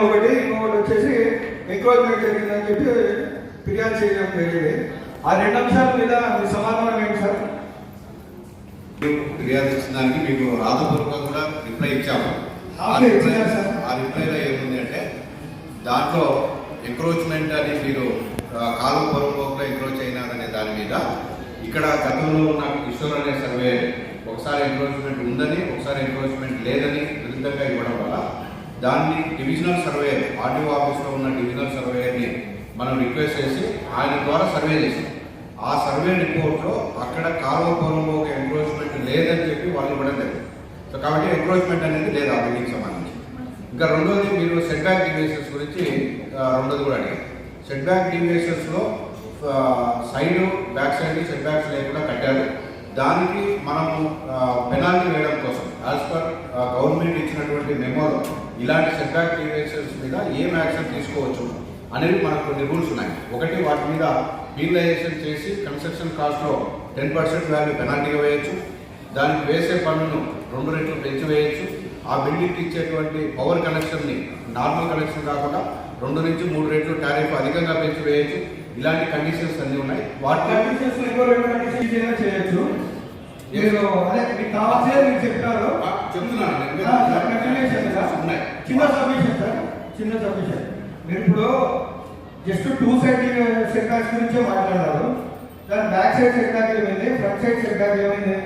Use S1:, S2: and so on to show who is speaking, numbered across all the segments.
S1: ఒకటి ఇంకొకటి వచ్చేసి ఎంక్రోచ్మెంట్ జరిగిందని చెప్పి ఫిర్యాదు చేయడం జరిగింది. ఆ రెండు అంశాల మీద మీ సమాధానం ఏంటి సార్?
S2: ఫిర్యాదు ఇచ్చిన దానికి మీకు రాతపూర్వకంగా కూడా రిప్లై ఇచ్చాము. ఆ రిప్లైలో ఏముంది అంటే దాంట్లో ఎంక్రోచ్మెంట్ అని మీరు ఆ, కాలువ పొరపోకుండా ఎంక్రోచ్ అయినారనే దాని మీద ఇక్కడ గతంలో ఉన్న కిషోర్ అనే సర్వే ఒకసారి ఎంక్రోచ్మెంట్ ఉందని ఒకసారి ఎంక్రోచ్మెంట్ లేదని విరుద్ధంగా ఇవ్వడం వల్ల దాన్ని డివిజనల్ సర్వే ఆర్డీఓ ఆఫీస్లో ఉన్న డివిజనల్ సర్వేయర్ని మనం రిక్వెస్ట్ చేసి ఆయన ద్వారా సర్వే చేసాం ఆ సర్వే రిపోర్ట్లో అక్కడ కాలువ పొలంలో ఒక ఎంక్రోచ్మెంట్ లేదని చెప్పి వాళ్ళు ఇవ్వడం సో కాబట్టి ఎంక్రోచ్మెంట్ అనేది లేదు ఆ బిల్డింగ్ సంబంధించి. ఇంకా రెండోది మీరు సెట్ బ్యాక్ డివియేషన్స్ గురించి రెండోది కూడా అడిగారు. సెట్ బ్యాక్ డివియేషన్స్లో side back side setbacks లేకుండా కట్టారు. దానికి మనము పెనాల్టీ వేయడం కోసం యాజ్ పర్ గవర్నమెంట్ ఇచ్చినటువంటి మెమోలో ఇలాంటి సెట్ బ్యాక్ డివియేషన్స్ మీద ఏం యాక్షన్ తీసుకోవచ్చు అనేది మనకు కొన్ని రూల్స్ ఉన్నాయి. ఒకటి వాటి మీద పీనలైజేషన్ చేసి కన్స్ట్రక్షన్ కాస్ట్లో టెన్ పర్సెంట్ వాల్యూ పెనాల్టీగా వేయచ్చు. దానికి వేసే పన్నును రెండు రెట్లు పెంచి వేయచ్చు. ఆ బిల్డింగ్కి ఇచ్చేటువంటి పవర్ కనెక్షన్ని నార్మల్ కనెక్షన్ కాకుండా రెండు నుంచి మూడు రెట్లు టారిఫ్ అధికంగా పెంచి వేయచ్చు. ఇలాంటి కండిషన్స్ అన్నీ ఉన్నాయి.
S1: ఈజీగా చేయొచ్చు. మీరు అదే మీకు కావాల్సిందే మీరు చెప్పినారు
S2: ఆ, చెప్తున్నాను
S1: చిన్న సబ్మిషన్ సార్ చిన్న సబ్మిషన్ మీరు ఇప్పుడు just two side setbacks గురించే మాట్లాడారు దాని బ్యాక్ సైడ్ సెట్ బ్యాక్ ఏమైంది? ఫ్రంట్ సైడ్ సెట్ బ్యాక్ ఏమైంది?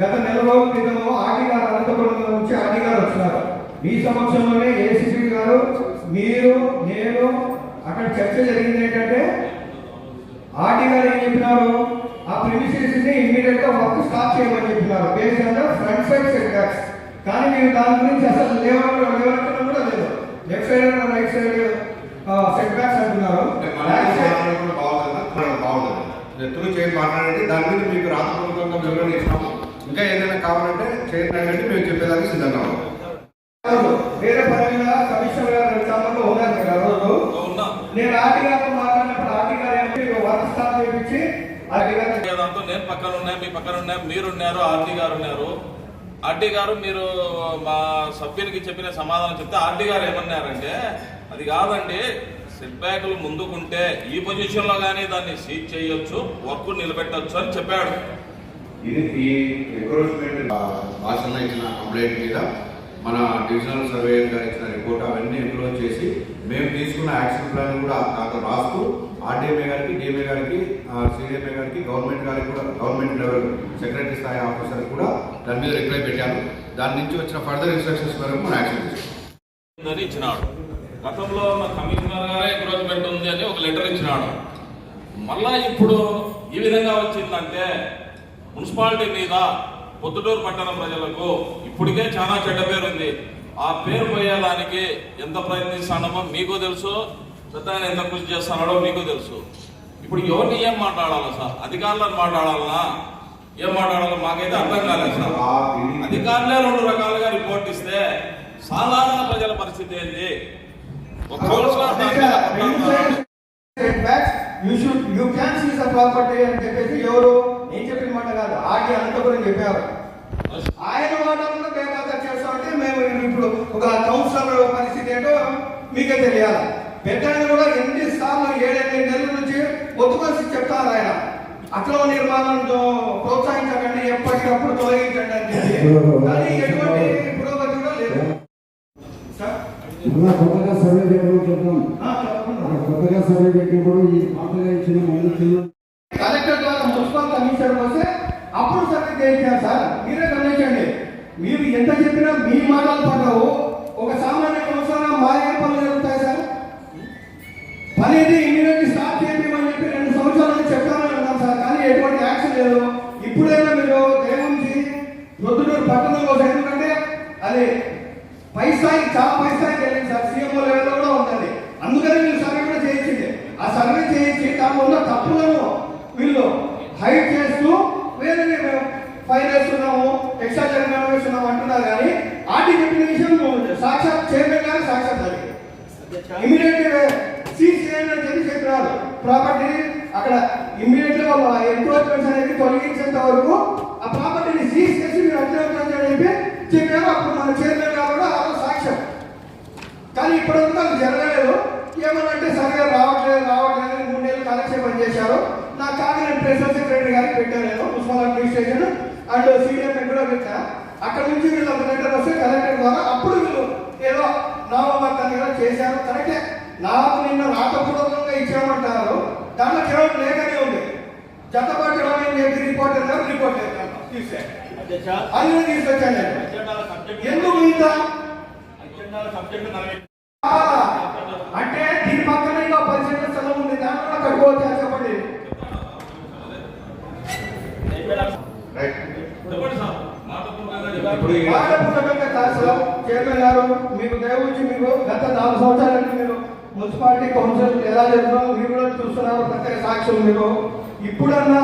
S1: గత నెల రోజుల క్రితం ఆర్డీ గారు అనంతపురం నుంచి ఆర్డీ గారు వచ్చినారు. మీ సమక్షంలోనే ఏసీపీ గారు మీరు నేను అక్కడ చర్చ జరిగింది ఏంటంటే ఆర్డీ గారు ఏం చెప్పినారు? ఆ ప్రిమిసెస్ని ఇమ్మీడియట్గా వర్క్ స్టార్ట్ చేయమని చెప్పినారు. Based on the front side setbacks కానీ మీరు దాని గురించి అసలు లేవడం లేవడం కూడా లేదు. Left side and right side setbacks అంటున్నారు.
S2: అంటే బాగుంటుందా? చేసి మాట్లాడండి దాని మీద మీకు రాతపూర్వకంగా వివరణ ఇస్తాము ఇంకా ఏదైనా కావాలంటే చేయండి అంటే మేము చెప్పేదానికి సిద్ధంగా.
S1: వేరే పని మీద కమిషనర్ గారు ఉన్నారు కదా రోజు.
S3: ఉన్నా
S1: నేను ఆర్టీ గారితో మాట్లాడినప్పుడు ఆర్టీ గారు ఏమంటే వర్క్ చేయించి ఆర్టీ గారు
S3: దాంతో నేను పక్కన ఉన్నా మీ పక్కన ఉన్నా మీరున్నారు ఆర్టీ గారు ఉన్నారు. ఆర్డీ గారు మీరు మా సభ్యునికి చెప్పిన సమాధానం చెప్తే ఆర్డీ గారు ఏమన్నారంటే అది కాదండి సెట్ బ్యాక్లు ముందుకుంటే ఈ పొజిషన్లో కానీ దాన్ని సీజ్ చేయొచ్చు వర్క్ నిలబెట్టొచ్చు అని చెప్పాడు.
S2: ఇది ఈ రిక్రూట్మెంట్ భాషలో ఇచ్చిన కంప్లైంట్ మీద మన డివిజనల్ సర్వేయర్ గారు ఇచ్చిన రిపోర్ట్ అవన్నీ ఎంక్రోచ్ చేసి మేము తీసుకున్న యాక్షన్ ప్లాన్ కూడా అక్కడ రాస్తూ ఆర్డీఎంఏ గారికి డిఎంఏ గారికి సిడిఎంఏ గారికి గవర్నమెంట్ గారికి కూడా గవర్నమెంట్ లెవెల్ సెక్రటరీ స్థాయి ఆఫీసర్ కూడా దాని మీద రిప్లై పెట్టాము దాని నుంచి వచ్చిన ఫర్దర్ ఇన్స్ట్రక్షన్స్ మేరకు మనం యాక్షన్ తీసుకున్నాం.
S3: అని ఇచ్చినాడు. గతంలో మా కమిషనర్ గారే ఎంక్రోచ్మెంట్ ఉంది అని ఒక లెటర్ ఇచ్చినాడు. మళ్ళా ఇప్పుడు ఈ విధంగా వచ్చిందంటే మున్సిపాలిటీ మీద పొద్దుటూరు పట్టణ ప్రజలకు ఇప్పటికే చాలా చెడ్డ పేరు ఉంది ఆ పేరు పోయేదానికి ఎంత ప్రయత్నిస్తానమో మీకు తెలుసు పెద్ద ఎంత కృషి చేస్తున్నాడో మీకు తెలుసు ఇప్పుడు ఎవరిని ఏం మాట్లాడాలి సార్ అధికారులను మాట్లాడాలనా ఏం మాట్లాడాలో మాకైతే అర్థం కాలేదు సార్ అధికారులే రెండు రకాలుగా రిపోర్ట్ ఇస్తే సాధారణ ప్రజల పరిస్థితి ఏంటి
S1: సీజ్ నేను చెప్పిన మాట కాదు. ఆర్టీ అనంతపురం చెప్పారు ఆయన మాటలను బేఖాతరు చేస్తామంటే మేము ఇప్పుడు ఒక కౌన్సిలర్ పరిస్థితి ఏంటో మీకే తెలియాలి. పెట్టాలని కూడా ఎన్ని సార్లు ఏడెనిమిది నెలల నుంచి ఒత్తుకొచ్చి చెప్తారు ఆయన. అక్రమ నిర్మాణం ప్రోత్సహించకండి ఎప్పటికప్పుడు తొలగించండి అని చెప్పి. కానీ ఎటువంటి పురోగతి కూడా లేదు.
S4: కొత్తగా సర్వే. మన కొత్తగా సర్వే పెట్టినప్పుడు ఈ పాతగా ఇచ్చిన మందు చిన్న
S1: కలెక్టర్ ద్వారా మున్సిపల్ కమిషనర్ వస్తే అప్పుడు సర్వే చేయించారు సార్. మీరే గమనించండి. మీరు ఎంత చెప్పినా మీ మాటలు పడవు. ఒక సామాన్య కౌన్సిలర్ మా ఏ పనులు జరుగుతాయి సార్. పని అయితే ఇమీడియట్ స్టార్ట్ చేయమని చెప్పి రెండు సంవత్సరాల నుంచి చెప్తామని ఉన్నాం సార్. కానీ ఎటువంటి యాక్షన్ లేదు. ఇప్పుడైనా మీరు దయవుంచి ప్రొద్దుటూరు పట్టణం కోసం ఎందుకంటే అది పై స్థాయి చాలా పై స్థాయికి వెళ్ళింది సార్. సీఎంఓ లెవెల్లో కూడా ఉంటుంది అందుకని మీరు సర్వే కూడా చేయించింది. ఆ సర్వే చేయించి దాంట్లో ఉన్న తప్పులను వీళ్ళు హైట్ చేస్తూ వేరే మేము ఫైన్ వేస్తున్నాము ఎక్స్ట్రా జరిమానా వేస్తున్నాము అంటున్నారు కానీ ఆర్టీ చెప్పిన విషయం సాక్షాత్ చైర్మన్ గారు సాక్షాత్ అది. ఇమీడియట్ సీజ్ చేయండి అని చెప్పి చెప్పినారు. ప్రాపర్టీ అక్కడ ఇమీడియట్గా వాళ్ళు అనేది తొలగించేంత వరకు ఆ ప్రాపర్టీని సీజ్ చేసి మీరు అట్లే అని చెప్పి చెప్పారు. అప్పుడు మన చైర్మన్ గారు కూడా సాక్ష్యం. కానీ ఇప్పటివరకు అది జరగలేదు. ఏమనంటే సరిగా రావట్లేదు రావట్లేదు అని మూడు నెలలు కాలక్షేపం చేశారు. నా కాగా నేను ప్రెసిడెంట్ సెక్రటరీ గారికి పెట్టాను నేను మున్సిపల్ అడ్మినిస్ట్రేషన్ అండ్ సీనియర్ కూడా పెట్టా. అక్కడ నుంచి వీళ్ళు ఒక లెటర్ వస్తే కలెక్టర్ ద్వారా అప్పుడు వీళ్ళు ఏదో నవంబర్ తరగతిలో చేశారు. కరెక్టే. నాకు నిన్న రాతపూర్వకంగా ఇచ్చామంటారు దాంట్లో కేవలం లేఖనే ఉంది. జతపాటు చెప్పి రిపోర్ట్ అన్నారు రిపోర్ట్ తీసే.
S5: అధ్యక్ష.
S1: అది కూడా తీసుకొచ్చాను ఎందుకు ఇంత? అంటే దీని పక్కన ఇంకా పది సెంటర్ స్థలం ఉంది. దాంట్లో కట్టుకోవచ్చా చెప్పండి
S2: రైట్
S3: చెప్పండి సార్ మాటపూర్వకంగా
S5: ఇప్పుడు
S3: చెప్పండి.
S5: ఈ-
S1: వాడపూర్వకంగా కాదు సార్. చైర్మన్ గారు మీకు దయవుంచి మీకు గత నాలుగు మీరు మున్సిపాలిటీ కౌన్సిల్ ఎలా జరుగుతుందో మీరు కూడా చూస్తున్నారు ప్రత్యేక సాక్షులు మీరు ఇప్పుడన్నా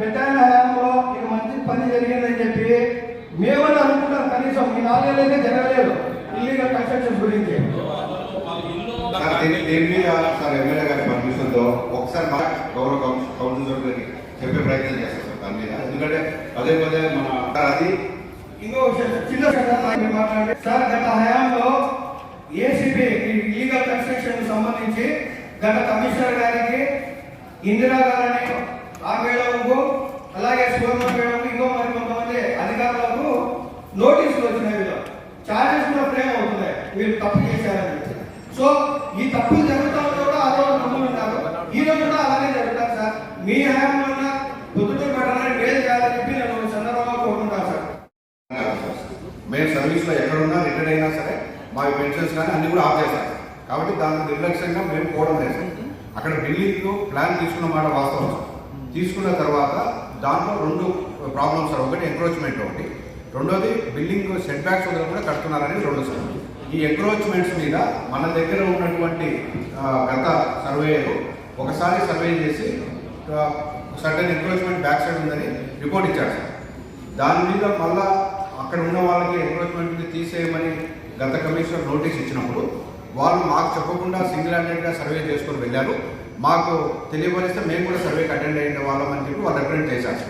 S1: పెద్ద హయాంలో ఇది మంచి పని జరిగిందని చెప్పి మేమని అనుకుంటాం కనీసం ఈ నాలుగేళ్ళైతే జరగలేదు. ఇల్లీగల్ కన్స్ట్రక్షన్స్ గురించి.
S2: దీని మీద సార్ ఎమ్మెల్యే గారి ఒకసారి మా గౌరవ కౌన్- కౌన్సిలర్ గారికి చెప్పే ప్రయత్నం చేస్తాం దాని మీద ఎందుకంటే పదే పదే మన అది
S1: ఇంకో విషయం చిన్న మాట్లాడండి. సార్ గత హయాంలో ఏసీబీ లీగల్ కన్స్ట్రక్షన్ సంబంధించి గత కమిషనర్ గారికి ఇందిరా గారని ఆ మేడంకు అలాగే సువర్ణ మేడంకు ఇంకో మరి కొంతమంది అధికారులకు నోటీసులు వచ్చినాయి వీళ్ళు. ఛార్జెస్ కూడా ఫ్రేమ్ అవుతున్నాయి. వీళ్ళు తప్పు చేశారని చెప్పి. సో ఈ తప్పులు జరుగుతా కూడా అదే నమ్ములు ఉన్నారు ఈ రోజు కూడా అలాగే జరుగుతారు సార్. మీ హయాంలో ఉన్న పొద్దుటూరు పట్టణాన్ని వేలు చేయాలని చెప్పి నేను ఈ సందర్భంగా కోరుకుంటాను సార్
S2: మేము సర్వీస్లో ఎక్కడున్నా రిటైర్ అయినా సరే మా పెన్షన్స్ కానీ అన్ని కూడా ఆఫ్ చేస్తారు కాబట్టి దాని నిర్లక్ష్యంగా మేము పోవడం లేదు. అక్కడ బిల్డింగ్ ప్లాన్ తీసుకున్న మాట వాస్తవం. తీసుకున్న తర్వాత దాంట్లో రెండు ప్రాబ్లమ్స్ సార్ ఒకటి ఎంక్రోచ్మెంట్ ఒకటి. రెండోది బిల్డింగ్ సెట్ బ్యాక్స్ వదిలి కూడా కడుతున్నారని రెండు సార్ ఈ ఎంక్రోచ్మెంట్స్ మీద మన దగ్గర ఉన్నటువంటి గత సర్వేయర్ ఒకసారి సర్వే చేసి సర్టన్ ఎంక్రోచ్మెంట్ బ్యాక్ సైడ్ ఉందని రిపోర్ట్ ఇచ్చారు. సార్ దాని మీద మళ్ళా అక్కడ ఉన్న వాళ్ళకి ఎంక్రోచ్మెంట్ తీసేయమని గత కమిషనర్ నోటీస్ ఇచ్చినప్పుడు వాళ్ళు మాకు చెప్పకుండా సింగిల్ హ్యాండెడ్గా సర్వే చేసుకొని వెళ్ళారు. మాకు తెలియపరిస్తే మేము కూడా సర్వేకి అటెండ్ అయిన వాళ్ళం అని చెప్పి వాళ్ళు రిప్రజెంట్ చేశారు.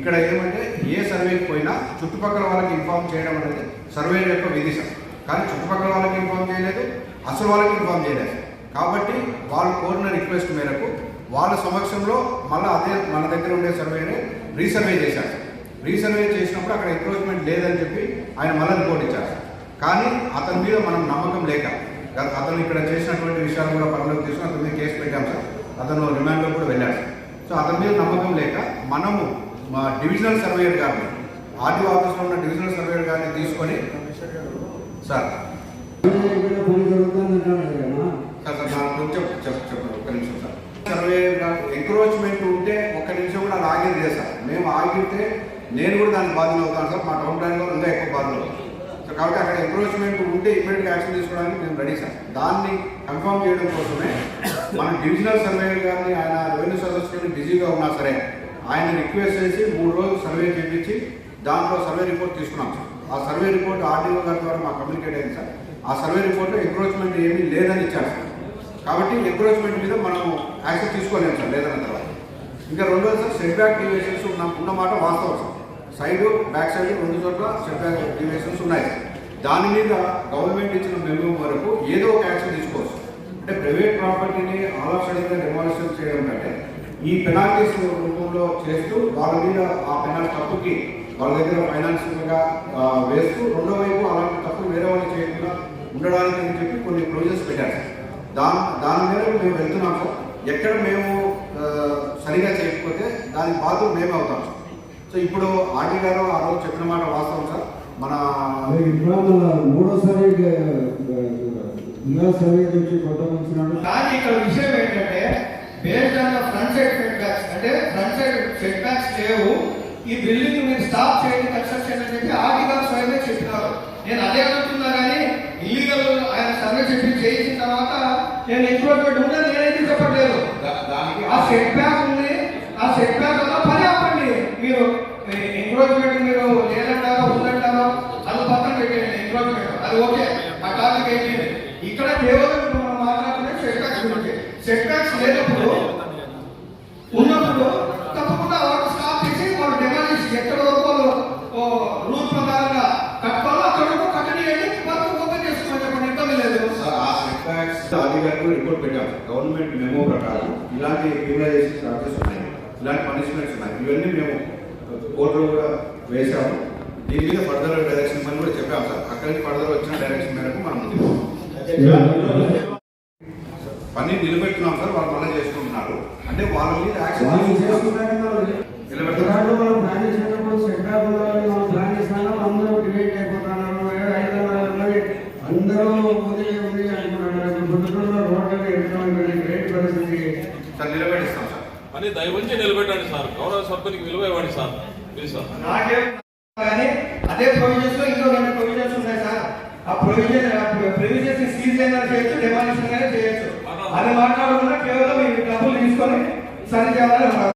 S2: ఇక్కడ ఏమంటే ఏ సర్వేకి పోయినా చుట్టుపక్కల వాళ్ళకి ఇన్ఫార్మ్ చేయడం అనేది సర్వే యొక్క విధి సార్. కానీ చుట్టుపక్కల వాళ్ళకి ఇన్ఫార్మ్ చేయలేదు అసలు వాళ్ళకి ఇన్ఫార్మ్ చేయలేదు. కాబట్టి వాళ్ళు కోరిన రిక్వెస్ట్ మేరకు వాళ్ళ సమక్షంలో మళ్ళీ అదే మన దగ్గర ఉండే సర్వేనే రీసర్వే చేశారు. రీసర్వే చేసినప్పుడు అక్కడ ఎంక్రోచ్మెంట్ లేదని చెప్పి ఆయన మళ్ళీ రిపోర్ట్ ఇచ్చారు. కానీ అతని మీద మనం నమ్మకం లేక అతను ఇక్కడ చేసినటువంటి విషయాలు కూడా పరిలోకి తీసుకుని అతని మీద కేసు పెట్టాం సార్. అతను రిమాండ్లో కూడా వెళ్ళాడు సో అతని మీద నమ్మకం లేక మనము మా డివిజనల్ సర్వేయర్ గారిని ఆర్టీఓ ఆఫీస్లో ఉన్న డివిజనల్ సర్వేయర్ గారిని తీసుకొని సార్. సార్ సార్ నాకు చెప్పండి ఒక్క నిమిషం సార్. సర్వే ఎంక్రోచ్మెంట్ ఉంటే ఒక్క నిమిషం కూడా ఆగేది లేదు సార్. మేము ఆగితే నేను కూడా దానికి బాధ్యత అవుతాను సార్. మా టౌన్ ప్లాన్లో ఇంకా ఎక్కువ బాధ్యత అవుతాను సో కాబట్టి అక్కడ ఎంక్రోచ్మెంట్ ఉంటే ఇమీడియట్గా యాక్షన్ తీసుకోవడానికి మేము రెడీ సార్. దాన్ని కన్ఫర్మ్ చేయడం కోసమే మన డివిజనల్ సర్వేయర్ గారిని ఆయన రెవెన్యూ సదస్సుని బిజీగా ఉన్నా సరే ఆయన రిక్వెస్ట్ చేసి మూడు రోజులు సర్వే చేయించి దాంట్లో సర్వే రిపోర్ట్ తీసుకున్నాం సార్. ఆ సర్వే రిపోర్ట్ ఆర్డీఓ గారి ద్వారా మాకు కమ్యూనికేట్ అయింది సార్. ఆ సర్వే రిపోర్ట్లో ఎంక్రోచ్మెంట్ ఏమీ లేదని ఇచ్చారు సార్. కాబట్టి ఎంక్రోచ్మెంట్ మీద మనం యాక్షన్ తీసుకోలేము సార్ లేదన్న తర్వాత. ఇంకా రెండోది సార్ సెట్ బ్యాక్ డివేషన్స్ ఉన్న ఉన్నమాట వాస్తవం సార్. సైడ్ బ్యాక్ సైడ్ రెండు చోట్ల సెట్ డివిజన్స్ ఉన్నాయి. దాని మీద గవర్నమెంట్ ఇచ్చిన మెమో వరకు ఏదో ఒక యాక్షన్ తీసుకోవచ్చు. అంటే ప్రైవేట్ ప్రాపర్టీని ఆలోచనగా డెమాలిషన్ చేయడం కంటే ఈ పెనాల్టీస్ రూపంలో చేస్తూ వాళ్ళ మీద ఆ పెనాల్టీ తప్పుకి వాళ్ళ దగ్గర ఫైనాన్షియల్గా వేస్తూ రెండో వైపు అలాంటి తప్పులు వేరే వాళ్ళు చేయకుండా ఉండడానికి అని చెప్పి కొన్ని ప్రొవిజన్స్ పెట్టారు. దాని దాని మీద మేము వెళ్తున్నాము. ఎక్కడ మేము సరిగా చేయకపోతే దాని బాధ్యత మేమే అవుతాము సో ఇప్పుడు ఆర్టీ గారు ఆ రోజు చెప్పిన మాట వాస్తవం సార్? మన
S4: మూడోసారి సర్వే చేసి కొట్టవలసినాడు
S1: కానీ ఇక్కడ విషయం ఏంటంటే based on front side setbacks అంటే ఫ్రంట్ సైడ్ సెట్ బ్యాక్స్ లేవు. ఈ బిల్డింగ్ మీరు స్టాప్ చేయండి కన్స్ట్రక్షన్ అని చెప్పి ఆర్టికల్ స్వయంగా చెప్పినారు. నేను అదే అడుగుతున్నా కానీ ఇల్లీగల్ ఆయన సర్వే చెప్పి చేయించిన తర్వాత నేను ఎంక్రోచ్మెంట్ ఉందని నేనైతే చెప్పట్లేదు.
S2: దానికి
S1: ఆ సెట్ బ్యాక్ చెప్పారు కదా పని ఆపండి. మీరు ఎంక్రోచ్మెంట్ మీరు లేదంటారో ఉందంటారో అది పక్కన పెట్టండి ఎంక్రోచ్మెంట్ అది ఓకే. ఆ టాపిక్ ఏంటి ఇక్కడ కేవలం మనం మాట్లాడుతున్న సెట్ బ్యాక్స్ గురించి. సెట్ బ్యాక్స్ లేనప్పుడు ఉన్నప్పుడు తప్పకుండా వాళ్ళు స్టాప్ చేసి వాళ్ళు డెమాలిష్ ఎక్కడ వరకు రూల్ ప్రకారంగా కట్టాలో అక్కడ వరకు కట్టనియండి. వర్క్ ఓపెన్ చేసుకోమని చెప్పండి ఇబ్బంది లేదు.
S2: సార్ ఆ ట్యాక్స్ అధికారులు రిపోర్ట్ పెట్టాం. గవర్నమెంట్ మెమో ప్రకారం ఇలాంటి క్రిమినలైజేషన్ చార్జెస్ ఉన్నాయి. ఇలాంటి పనిష్మెంట్స్ ఉన్నాయి. ఇవన్నీ మేము కోర్టులో కూడా వేశాము. దీని మీద ఫర్దర్ డైరెక్షన్ మనం కూడా చెప్పాం సార్. అక్కడి నుంచి ఫర్దర్ వచ్చిన డైరెక్షన్ మేరకు మనం. పని నిలబెట్టున్నాం సార్. వాళ్ళు మళ్ళీ చేసుకుంటున్నారు అంటే వాళ్ళ మీద యాక్షన్
S4: అందరూ రోడ్లు గ్రేట్ పరిస్థితి.
S2: నిలబెట్టిస్తాం
S3: అని దయవుంచి నిలబెట్టండి సార్. గౌరవ సభ్యునికి విలువ ఇవ్వండి సార్. Please sir.
S1: కానీ అదే ప్రొవిజన్స్లో ఇంకో రెండు ప్రొవిజన్స్ ఉన్నాయి సార్. ఆ ప్రొవిజన్ ప్రొవిజన్స్ సీజ్ అయినా చేయొచ్చు డెమాలిషన్ అయినా చేయొచ్చు. అది మాట్లాడకుండా కేవలం డబ్బులు తీసుకొని సరి చేయాలని